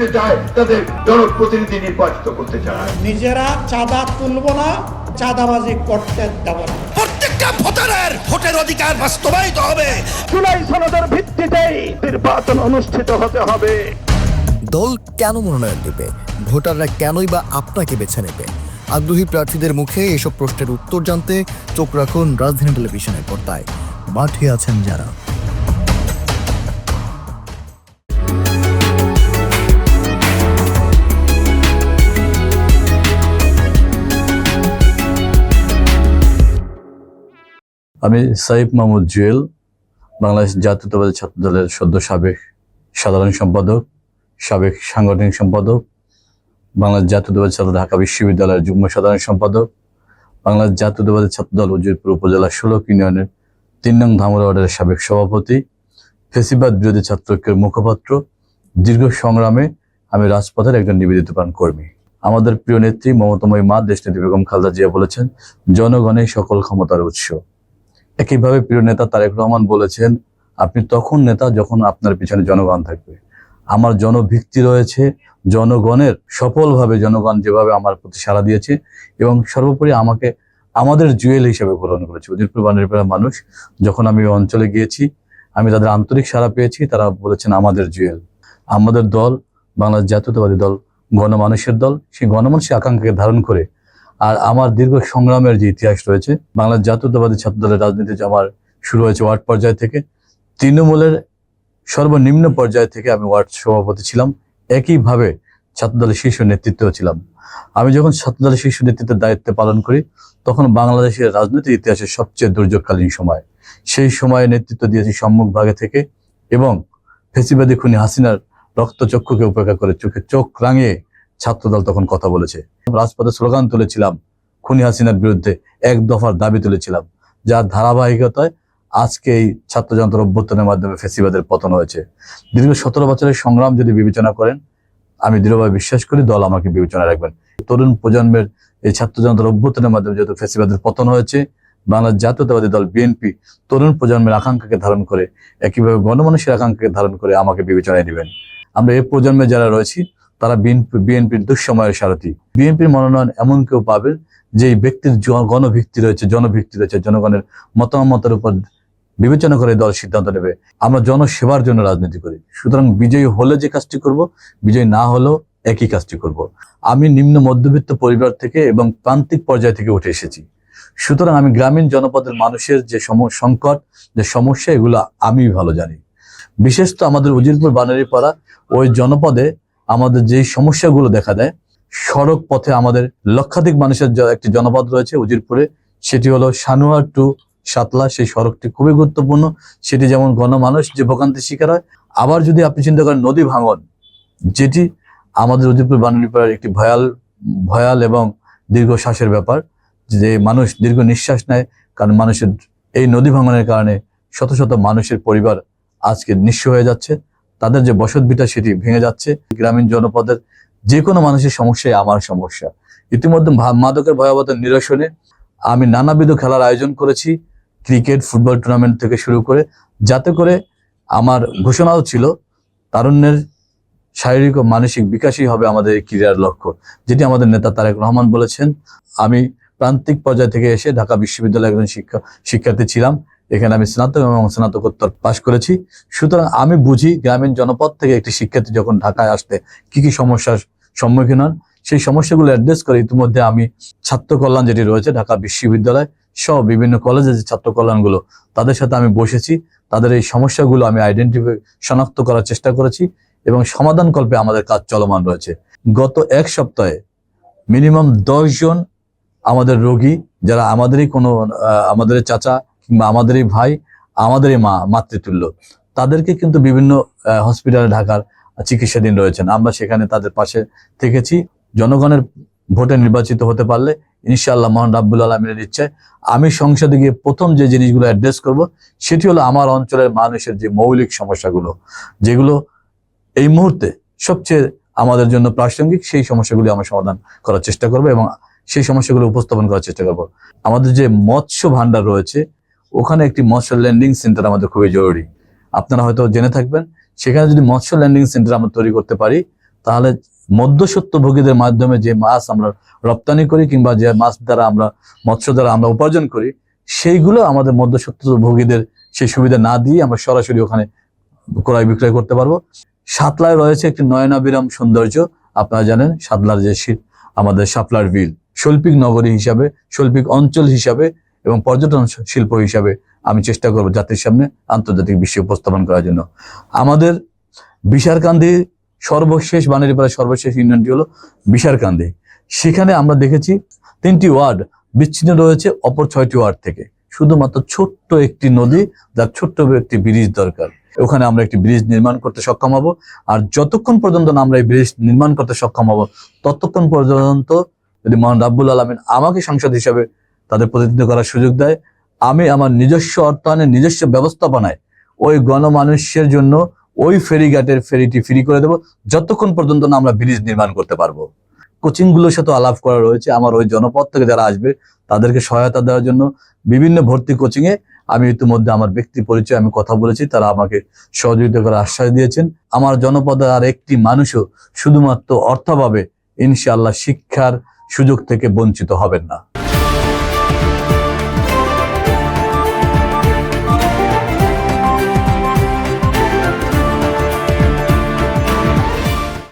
দিতে চায় তাদের জনপ্রতিনিধি নির্বাচিত করতে চায়। নিজেরা চাঁদা তুলব না চাঁদাবাজি করতে দেব না। প্রত্যেকটা ভোটারের ভোটের অধিকার বাস্তবায়িত হবে। জুলাই সনদের ভিত্তিতেই নির্বাচন অনুষ্ঠিত হতে হবে। দল কেন মনোনয়ন দেবে? ভোটাররা কেনই বা আপনাকে বেছে নেবে? আগ্রহী প্রার্থীদের মুখে এসব প্রশ্নের উত্তর জানতে চোখ রাখুন রাজধানী টেলিভিশনের পর্দায়। মাঠে আছেন যারা। আমি সাইফ মাহমুদ জুয়েল, বাংলাদেশ জাতীয়তাবাদী ছাত্র দলের সদ্য সাবেক সাধারণ সম্পাদক, সাবেক সাংগঠনিক সম্পাদক, বাংলাদেশ জাতীয়তাবাদী ছাত্র ঢাকা বিশ্ববিদ্যালয়ের যুগ্ম সাধারণ সম্পাদক, বাংলাদেশ জাতীয়তাবাদী ছাত্র দল উজিরপুর উপজেলা ষোলক ইউনিয়নের তিন নং ধামরা ওয়ার্ডের সাবেক সভাপতি, ফেসিবাদ বিরোধী ছাত্র ঐক্যের মুখপাত্র, দীর্ঘ সংগ্রামে আমি রাজপথের একজন নিবেদিত প্রাণ কর্মী আমাদের প্রিয় নেত্রী মমতাময়ী মা, দেশনেত্রী বেগম খালদা জিয়া বলেছেন জনগণের সকল ক্ষমতার উৎস। একইভাবে প্রিয় নেতা তারেক রহমান বলেছেন, আপনি তখন নেতা যখন আপনার পিছনে জনগণ থাকবে। আমার জনভিত্তি রয়েছে, জনগণের সফলভাবে জনগণ যেভাবে আমার প্রতি সাড়া দিয়েছে এবং সর্বোপরি আমাকে আমাদের জুয়েল হিসেবে গ্রহণ করেছে। উদিরপুর বানের মানুষ, যখন আমি অঞ্চলে গিয়েছি, আমি তাদের আন্তরিক সাড়া পেয়েছি। তারা বলেছেন, আমাদের জুয়েল, আমাদের দল বাংলাদেশ জাতীয়তাবাদী দল, গণমানুষের দল। সেই গণমানুষের আকাঙ্ক্ষাকে ধারণ করে আর আমার দীর্ঘ সংগ্রামের যে ইতিহাস রয়েছে, বাংলাদেশ জাতীয়তাবাদী ছাত্রদলের রাজনীতি আমার শুরু হয়েছে ওয়ার্ড পর্যায় থেকে, তৃণমূলের সর্বনিম্ন পর্যায় থেকে আমি ওয়ার্ড সভাপতি ছিলাম। একইভাবে ছাত্রদলের শীর্ষ নেতৃত্বেও ছিলাম। আমি যখন ছাত্রদলের শীর্ষ নেতৃত্বের দায়িত্ব পালন করি, তখন বাংলাদেশের রাজনৈতিক ইতিহাসের সবচেয়ে দুর্যোগকালীন সময়। সেই সময়ে নেতৃত্ব দিয়েছি সম্মুখ ভাগে থেকে এবং ফেসিবাদী খুনি হাসিনার রক্তচক্ষুকে উপেক্ষা করে চোখে চোখ রাঙিয়ে ছাত্রদল তখন কথা বলেছে। রাজপথে স্লোগান তুলেছিলাম, খুনি হাসিনার বিরুদ্ধে এক দফার দাবি তুলেছিলাম, যার ধারাবাহিকতায় আজকে এই ছাত্র যন্ত্র অভ্যুত্থানের মাধ্যমে ফেসিবাদের পতন হয়েছে। দীর্ঘ সতেরো বছরের সংগ্রাম যদি বিবেচনা করেন, আমি দৃঢ়ভাবে বিশ্বাস করি দল আমাকে বিবেচনা রাখবেন। তরুণ প্রজন্মের এই ছাত্র যন্ত্র অভ্যুত্থানের মাধ্যমে যেহেতু ফেসিবাদের পতন হয়েছে, বাংলার জাতীয়তাবাদী দল বিএনপি তরুণ প্রজন্মের আকাঙ্ক্ষাকে ধারণ করে, একইভাবে গণমানুষের আকাঙ্ক্ষাকে ধারণ করে আমাকে বিবেচনায় নেবেন। আমরা এই প্রজন্মে যারা রয়েছি তারা বিএনপি, বিএনপির দুঃসময়ের সারথী। বিএনপির মনোনয়ন এমন কেউ পাবে যে ব্যক্তির গণভিত্তি রয়েছে, জনভিত্তি রয়েছে, জনগণের মতামতের উপর বিবেচনা করে দল সিদ্ধান্ত নেবে। আমরা জনসেবার জন্য রাজনীতি করি। সুতরাং বিজয়ী হলে যে কাজটি করব, বিজয়ী না হলেও একই কাজটি করব। আমি নিম্ন মধ্যবিত্ত পরিবার থেকে এবং প্রান্তিক পর্যায় থেকে উঠে এসেছি। সুতরাং আমি গ্রামীণ জনপদের মানুষের যে সংকট, যে সমস্যা, এগুলো আমি ভালো জানি। বিশেষ তো আমাদের উজিরপুর, বানারীপাড়া ওই জনপদে আমাদের যেই সমস্যাগুলো দেখা দেয়, সড়ক পথে আমাদের লক্ষাধিক মানুষের একটি জনপদ রয়েছে উজিরপুরে। সেটি হলো সানুয়ার টু সাতলা। সেই সড়কটি খুবই গুরুত্বপূর্ণ। সেটি যেমন গণমানুষ যে ভোগান্তির শিকার হয়, আবার যদি আপনি চিন্তা করেন নদী ভাঙন, যেটি আমাদের উজিরপুর বানারীপাড়ার একটি ভয়াল ভয়াল এবং দীর্ঘ শ্বাসের ব্যাপার, যে মানুষ দীর্ঘ নিঃশ্বাস নেয়, কারণ মানুষের এই নদী ভাঙনের কারণে শত শত মানুষের পরিবার আজকে নিঃস্ব হয়ে যাচ্ছে। তাদের যে বসত ভিটা সেটি ভেঙে যাচ্ছে। গ্রামীণ জনপদের যে কোনো মানুষের সমস্যাই আমার সমস্যা। ইতিমধ্যে মাদকের ভয়াবহতার নিরসনে আমি নানাবিধ খেলার আয়োজন করেছি। ক্রিকেট, ফুটবল টুর্নামেন্ট থেকে শুরু করে, যাতে করে আমার ঘোষণাও ছিল, তারুণ্যের শারীরিক ও মানসিক বিকাশই হবে আমাদের এই ক্রীড়ার লক্ষ্য, যেটি আমাদের নেতা তারেক রহমান বলেছেন। আমি প্রান্তিক পর্যায় থেকে এসে ঢাকা বিশ্ববিদ্যালয়ের একজন শিক্ষা শিক্ষার্থী ছিলাম। এখানে আমি স্নাতক এবং স্নাতকোত্তর পাশ করেছি। সুতরাং আমি বুঝি গ্রামীণ জনপদ থেকে একটি শিক্ষার্থী যখন ঢাকায় আসতে কি কি সমস্যার সম্মুখীন হন, সেই সমস্যাগুলো অ্যাড্রেস করে ইতিমধ্যে আমি ছাত্র কল্যাণ যেটি রয়েছে, ঢাকা বিশ্ববিদ্যালয় সহ বিভিন্ন কলেজে যে ছাত্র কল্যাণগুলো, তাদের সাথে আমি বসেছি। তাদের এই সমস্যাগুলো আমি আইডেন্টিফাই শনাক্ত করার চেষ্টা করেছি এবং সমাধান কল্পে আমাদের কাজ চলমান রয়েছে। গত এক সপ্তাহে মিনিমাম দশ জন আমাদের রোগী, যারা আমাদেরই কোনো আমাদের চাচা কিংবা আমাদেরই ভাই, আমাদেরই মা, মাতৃতুল্য। তাদেরকে কিন্তু বিভিন্ন হসপিটালে ঢাকার চিকিৎসাধীন রয়েছেন। আমরা সেখানে তাদের পাশে থেকেছি। জনগণের ভোটে নির্বাচিত হতে পারলে ইনশাআল্লাহ মহান রাব্বুল আলমিনের ইচ্ছায় আমি সংসদে গিয়ে প্রথম যে জিনিসগুলো অ্যাড্রেস করব, সেটি হলো আমার অঞ্চলের মানুষের যে মৌলিক সমস্যাগুলো, যেগুলো এই মুহূর্তে সবচেয়ে আমাদের জন্য প্রাসঙ্গিক, সেই সমস্যাগুলি আমরা সমাধান করার চেষ্টা করব এবং সেই সমস্যাগুলো উপস্থাপন করার চেষ্টা করব। আমাদের যে মৎস্য ভাণ্ডার রয়েছে ওখানে একটি মৎস্য ল্যান্ডিং সেন্টার আমাদের খুবই জরুরি। আপনারা হয়তো জেনে থাকবেন, সেখানে যদি মৎস্য ল্যান্ডিং সেন্টার আমরা তৈরি করতে পারি, তাহলে মধ্যসত্যভোগীদের মাধ্যমে যে মাছ আমরা রপ্তানি করি কিংবা যে মাছ দ্বারা আমরা, মৎস্য দ্বারা আমরা উপার্জন করি, সেইগুলো আমাদের মধ্যসত্যভোগীদের সেই সুবিধা না দিয়ে আমরা সরাসরি ওখানে ক্রয় বিক্রয় করতে পারব। সাতলায় রয়েছে একটি নয়নাবিরাম সৌন্দর্য, আপনারা জানেন সাতলার যে আমাদের শাপলার বিল, শৈল্পিক নগরী হিসাবে, শৈল্পিক অঞ্চল হিসাবে এবং পর্যটন শিল্প হিসাবে আমি চেষ্টা করব জাতির সামনে আন্তর্জাতিক বিশ্বে উপস্থাপন করার জন্য। আমাদের বিশারকান্দি সর্বশেষ, বানেরপাড়ার সর্বশেষ ইউনিয়নটি হলো বিশারকান্দি। সেখানে আমরা দেখেছি তিনটি ওয়ার্ড বিচ্ছিন্ন রয়েছে অপর ছয়টি ওয়ার্ড থেকে। শুধুমাত্র ছোট্ট একটি নদী, যার ছোট্ট একটি ব্রিজ দরকার। ওখানে আমরা একটি ব্রিজ নির্মাণ করতে সক্ষম হব। আর যতক্ষণ পর্যন্ত আমরা এই ব্রিজ নির্মাণ করতে সক্ষম হব, ততক্ষণ পর্যন্ত যদি মহান রাব্বুল আলমিন আমাকে সংসদ হিসাবে তাদের প্রতিনিধিত্ব করার সুযোগ দেয়। আমি আমার নিজস্ব অর্থায়নের নিজস্ব ব্যবস্থাপনায় ওই গণমানুষের জন্য ওই ফেরিঘাটের ফেরিটি ফ্রি করে দেবো। যতক্ষণ পর্যন্ত না আমরা ব্রিজ নির্মাণ করতে পারব। কোচিংগুলোর সাথে আলাপ করা রয়েছে। আমার ওই জনপদ থেকে যারা আসবে, তাদেরকে সহায়তা দেওয়ার জন্য বিভিন্ন ভর্তি কোচিংয়ে আমি ইতিমধ্যে আমার ব্যক্তি পরিচয়, আমি কথা বলেছি। তারা আমাকে সহযোগিতা করার আশ্বাস দিয়েছেন। আমার জনপদে আর একটি মানুষও শুধুমাত্র অর্থাভাবে ইনশাআল্লাহ শিক্ষার সুযোগ থেকে বঞ্চিত হবেন না।